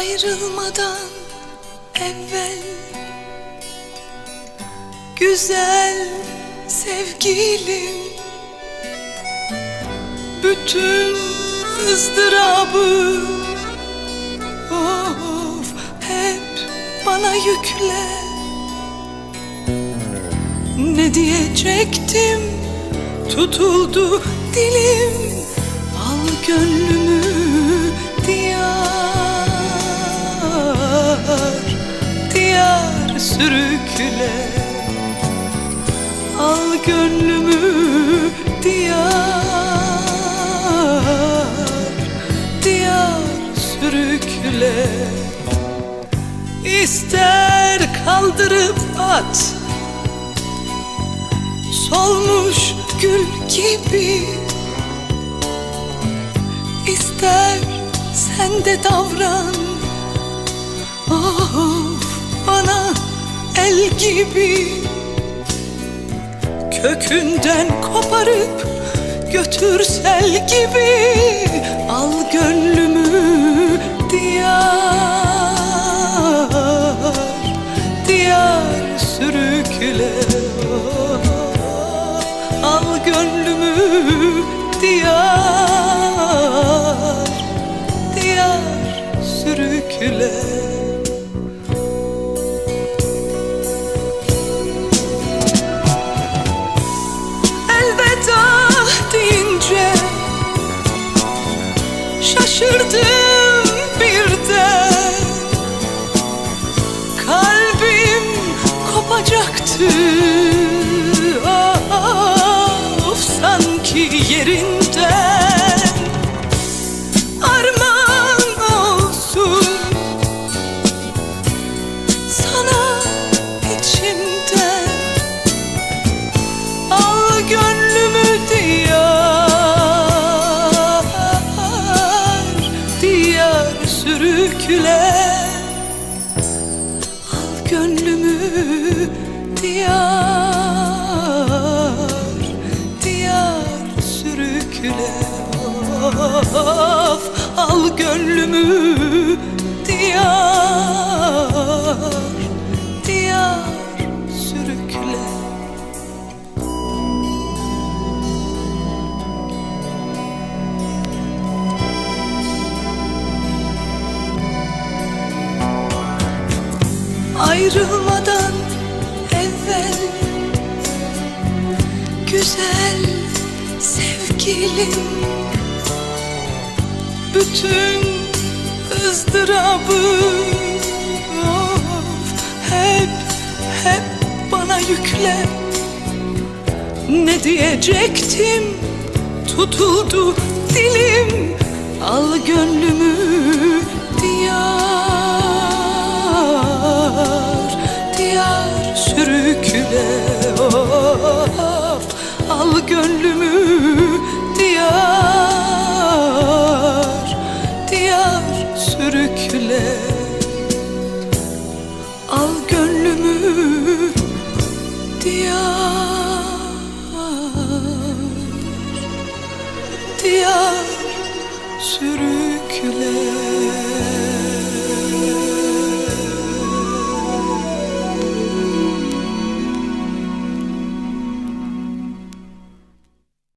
ayrılmadan evvel Güzel sevgilim Bütün ızdırabı Of hep bana yükle. Ne diyecektim? Tutuldu dilim Al gönlümü gönlümü diyar Diyar sürükle. İster kaldırıp at Solmuş gül gibi. İster sen de davran Of bana el gibi Kökünden koparıp götür sel gibi. Al gönlümü diyar kopacaktı diyar Diyar sürükle Of, Al gönlümü diyar Diyar sürükle ayrılmadan sevgilim Bütün ızdırabı of, Hep, hep bana yükle. Ne diyecektim? Tutuldu dilim. Al gönlümü diyar Diyar sürükle of Al gönlümü Diyar sürükle